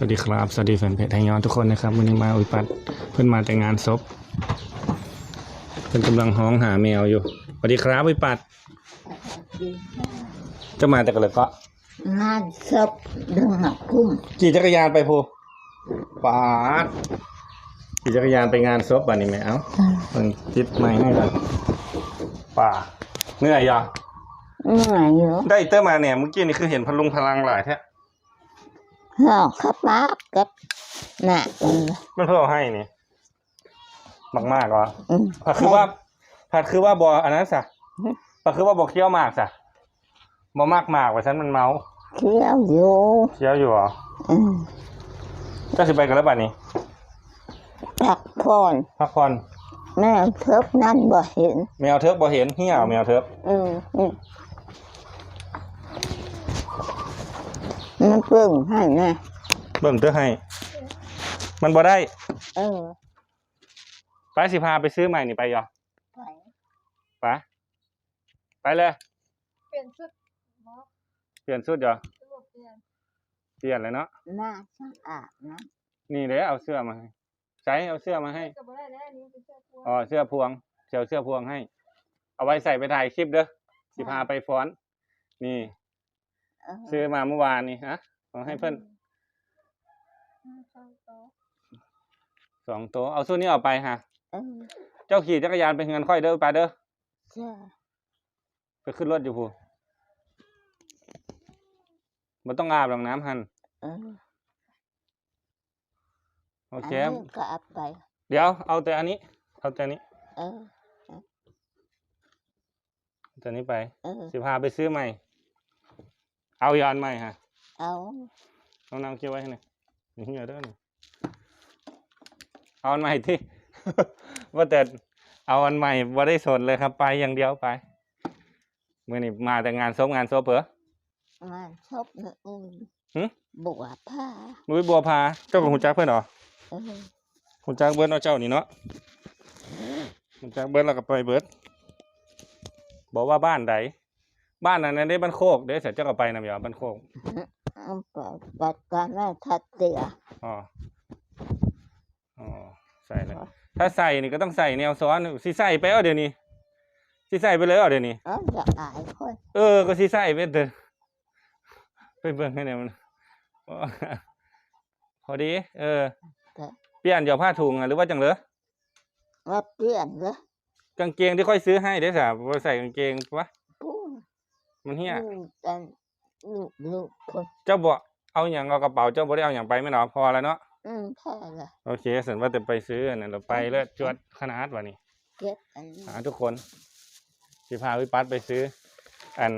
สวัสดีครับ สวัสดีแฟนเพจไทยย้อนทุกคนนะครับวันนี้มาอุยปัดเพิ่นมาแต่งงานศพเพิ่นกำลังห้องหาแมวอยู่สวัสดีครับอุยปัดจะมาแต่กันเลยก็งานศพดึงหักกุ้มขี่จักรยานไปพูปาดขี่จักรยานไปงานศพบ้านนี้ไหมเอ้าเพิ่นติดไม้ให้กันป่าเหนื่อยยังเหนื่อยอยู่ได้เตอร์มาเนี่ยเมื่อกี้นี่คือเห็นพลุงพลังหลายแท้ ห่อขับมากกับหนักเออ มันเพื่อเอาให้นี่มากมากๆเหรออืม ผัดคือว่าผัดคือว่าบออันนั้นสะผัดคือว่าบอเคี้ยวหมากสะบอมากหมากว่าฉันมันเมาเที่ยวอยู่เคี้ยวอยู่เหรออืมเจ้าสิไปกันแล้วบัดนี้พักผ่อนพักผ่อนแม่เทิบนั่นบ่เห็นแมวเทิบบ่เห็นเหี่ยวแมวเทิบ อืมอืม มันเพิ่งให้แน่เบิ่งเตื้อให้ มันบ่ได้ เออไปสิพาไปซื้อใหม่นี่ไปยอไปไปไปเลย เปลี่ยนชุดหมอเปลี่ยนชุดยอตำรวจเปลี่ยนเปลี่ยนเลยเนาะ หน้าสะอาดนะนี่เด้เอาเสื้อมาให้ใช้เอาเสื้อมาให้ ก็บ่ได้แล้วอันนี้เป็นเสื้อตัวอ๋อ เสื้อพวงเสื้อเสื้อพวงให้ เอาไว้ใส่ไปถ่ายคลิปเด้อสิพาไปฟ้อน นี่เออ ซื้อมาเมื่อวานนี่ฮะเอาให้เพื่อนห้าสองสองสองตัวเอาส่วนนี้ออกไปฮะเออเจ้าขี่จักรยานไปเงินค่อยเด้อไปเด้อใช่ไปขึ้นรถอยู่พูมันต้องอาบหรอกน้ำหันเออโอเคนนี้ก็เอาไป เดี๋ยวเอาแต่อันนี้ เอาแต่อันนี้เออเอาแต่อันนี้ไปเออสิพาไปซื้อใหม่ เอายานใหม่ฮะ เอาน้องนำเกี่ยวไว้ให้หน่อยนี่เหี้ยเด้อนี่เอาอันใหม่ที่ ว่าแต่เอาอันใหม่ว่าได้สนเลยครับ ไปอย่างเดียวไปเมื่อนี้มาแต่งานซบงานซบเหรองานศพเนี่ยอืมหึบวชผ้านุ้ยบัวพาเจ้าของหุ่นจักเพื่อนเหรอ เออหุ่นจักเบิร์ดเอาเจ้านี่เนาะหุ่นจักเบิร์ดแล้วก็ไปเบิร์ดบอกว่าบ้านใด บ้านนั้นได้บ้านโคกเดี๋ยวเสร็จเจ้าก็ไปนำยาบ้านโคกอาไปปัดการแม่ทัดเตียอ๋ออ๋อใส่เลยถ้าใส่นี่ก็ต้องใส่แนวซ้อนสิใส่ไปเอาเดี๋ยวนี้สิใส่ไปเลยเอาเดี๋ยวนี้เออจะอายคนเออก็สิใส่ไปเถอะไปเบิ่งให้แหน่มันพอดี เออ เปลี่ยนเดี๋ยวผ้าถุงอะหรือว่าจังเหรอว่าเปลี่ยนเลยกางเกงที่ค่อยซื้อให้ได้สาบ่ใส่กางเกงวะ มันเหี้ยลูกกันลูกลูกคนเจ้าบ่เอาอย่างเอากระเป๋าเจ้าบ่ได้เอาอย่างไปไม่หรอพอแล้วเนาะอืมพ่อเลยโอเคสันว่าจะไปซื้ออันนั้นเราไปแล้วจวดขนาดวะนี่เก็บอันนี้หาทุกคนสิพาวิปัสไปซื้อ อัน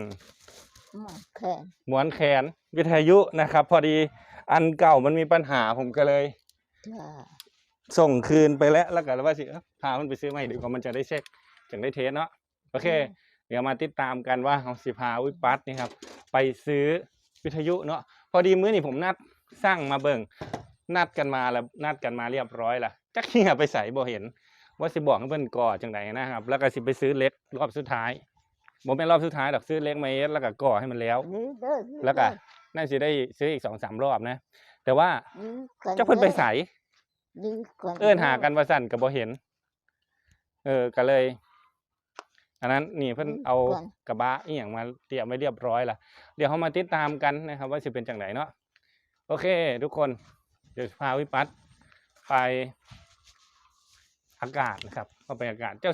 หมอนแขนหมวนแขนวิทยุนะครับ พอดีอันเก่ามันมีปัญหาผมก็เลย จ้าส่งคืนไปแล้วแล้วก็ว่าสิเอ้าพามันไปซื้อใหม่ดีกว่ามันจะได้เช็คจะได้เทสเนาะโอเค เดี๋ยวมาติดตามกันว่าเอาสิพาวิปัสนี่ครับ ไปซื้อวิทยุเนาะพอดีมื้อนี้ผมนัดสร้างมาเบิ่งนัดกันมาแล้วนัดกันมาเรียบร้อยละจักเฮียไปใส่บ่เห็น ว่าสิบอกให้เพิ่นก่อจังไดนะครับ แล้วก็สิไปซื้อเล็กรอบสุดท้ายบ่เป็นรอบสุดท้ายดอกซื้อเล็กมาเอสแล้วก็ก่อให้มันแล้วนี่เด้อนี่แล้วก็เด้อน่าจะได้ซื้ออีกสองสามรอบนะ แต่ว่านี่กันเจ้าเพิ่นไปใส่นี่กันเอิ้นหากันว่าสั่นก็บ่เห็น เออก็เลย อันนั้นนี่เพิ่นเอากระบะอีหยังมาเตรียมไว้เรียบร้อยละเดี๋ยวเฮามาติดตามกันนะครับ ว่าสิเป็นจังไดเนาะโอเค ทุกคน เดี๋ยวพาวิปัสไปอากาศนะครับเข้าไปอากาศเจ้า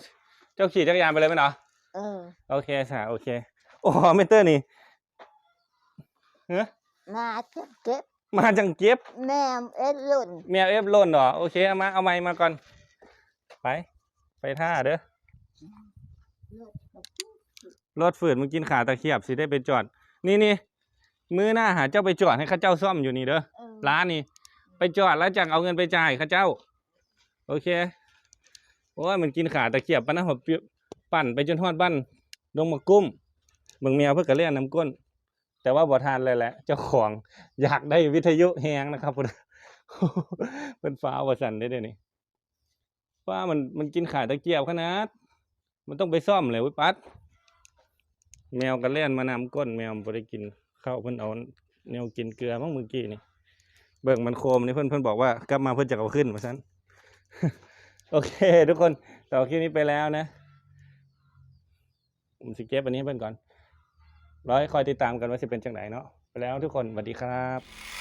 เจ้าขี่จักรยานไปเลยไหมเนาะเออโอเคสาโอเค โอ้เมเตอร์นี่เฮ้ยมาจะเก็บ มาจังเก็บ แม่เอ็ดลุ่นแมวเอฟล่นเหรอโอเคเอามาเอาไม้มาก่อน ไป ไปท่าเด้อ รถฝืนมึงกินขาตะเขียบสิได้ไปจอด นี่นี่มือหน้าหาเจ้าไปจอดให้ข้าเจ้าซ่อมอยู่นี่เด้อเออร้านนี่ไปจอดแล้วจังเอาเงินไปจ่ายข้าเจ้า โอเคโอ้ยมันกินขาตะเขียบปะนะผมปั่นไปจนฮอดบ้านดงมะกุ้มเบิ่งแมวเพื่อกระเล่นน้ำก้น แต่ว่าบ่ทานเลยแหละ เจ้าของอยากได้วิทยุแฮงนะครับพุ่นเป็นฟ้าวสันได้เดี๋ยวนี้ว่ามันมันกินขาตะเกียบขนาด มันต้องไปซ่อมเลยวิปัดแมวกระเล่นมานำก้นแมวบ่ได้กินข้าวเพิ่นเอาแนวกินเกลือมั้งเมื่อกี้นี่เบิ่งมันโคมนี่เพื่อนเพื่อนบอกว่ากลับมาเพื่อนจะเอาขึ้นมาซันโอเค ทุกคนต่อคลิปนี้ไปแล้วนะผมสิเก็บอันนี้เพื่อนก่อนร้อยคอยติดตามกันว่าจะเป็นจังไหนเนาะไปแล้วทุกคนสวัสดีครับ